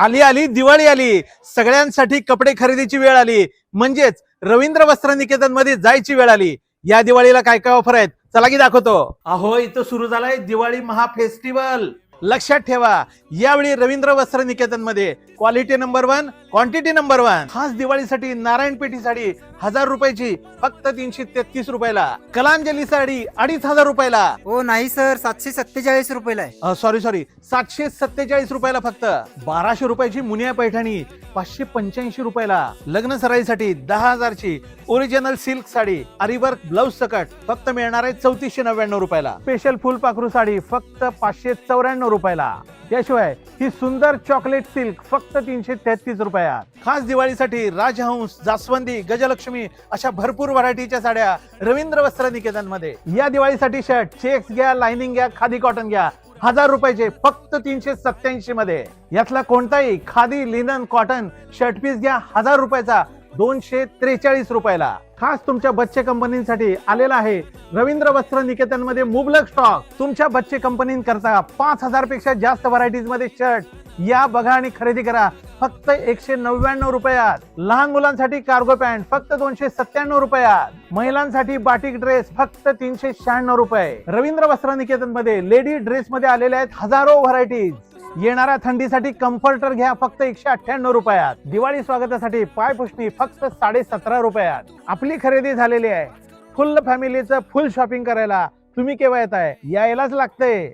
आली आली दिवाळी आली. सगळ्यांसाठी कपडे खरेदीची वेळ आली. म्हणजेच रवींद्र वस्त्र निकेतनमध्ये जायची वेळ आली. या दिवाळीला काय काय ऑफर आहेत? चला की दाखवतो. अहो इथं सुरू झालाय दिवाळी महा फेस्टिवल लक्षात ठेवा यावेळी Ravindra Vastra निकेतनमध्ये quality number one quantity number one. खास दिवाळीसाठी नारायण पेठी साडी हजार रुपयाची फक्त तीनशे तेहतीस रुपयाला. कलांजली साडी अडीच हजार रुपयाला. हो नाही सर सातशे सत्तेचाळीस रुपयाला आहे. सॉरी सॉरी सातशे सत्तेचाळीस रुपयाला फक्त. बाराशे रुपयाची मुनिया पैठणी पाचशे पंच्याऐंशी रुपयाला. लग्न सराईसाठी दहा हजारची ओरिजिनल सिल्क साडी अरिवर्क ब्लाऊज सकट फक्त मिळणार आहे चौतीसशे नव्याण्णव रुपयाला. स्पेशल फुल पाखरू साडी फक्त पाचशे चौऱ्याण्णव रुपयाला. त्याशिवाय ही सुंदर चॉकलेट सिल्क फक्त तीनशे तेहतीस रुपयात. खास दिवाळीसाठी राजहंस जास्वंदी गजलक्ष्मी अशा भरपूर व्हरायटीच्या साड्या रवींद्र वस्त्र निकेतनमध्ये या दिवाळीसाठी शर्ट चेक्स घ्या लाइनिंग घ्या खादी कॉटन घ्या. हजार रुपयाचे फक्त तीनशे सत्याऐंशी मध्ये. यातला कोणताही khadi linen cotton shirt piece घ्या हजार रुपयाचा दोनशे त्रेचाळीस रुपयाला. खास तुमच्या बच्चे कंपनीसाठी आलेला आहे रवींद्र वस्त्र निकेतनमध्ये मुबलक स्टॉक तुमच्या बच्चे कंपनीकरता पाच हजारपेक्षा जास्त व्हरायटीजमध्ये शर्ट या बघा आणि खरेदी करा. फक्त एकशे नव्याण्णव रुपयात. लहान मुलांसाठी कार्गो पॅन्ट फक्त दोनशे सत्त्याण्णव रुपयात. महिलांसाठी बाटिक ड्रेस फक्त तीनशे शहाण्णव रुपये. रवींद्र वस्त्र निकेतनमध्ये लेडी ड्रेस मध्ये आलेल्या आहेत हजारो व्हरायटीज येणाऱ्या थंडीसाठी कम्फर्टर घ्या फक्त एकशे अठ्ठ्याण्णव रुपयात. दिवाळी स्वागतासाठी पायपुष्णी फक्त साडे सतरा रुपयात. आपली खरेदी झालेली आहे. फुल फॅमिलीचं फुल शॉपिंग करायला तुम्ही केव्हा येत आहे यायलाच लागतंय.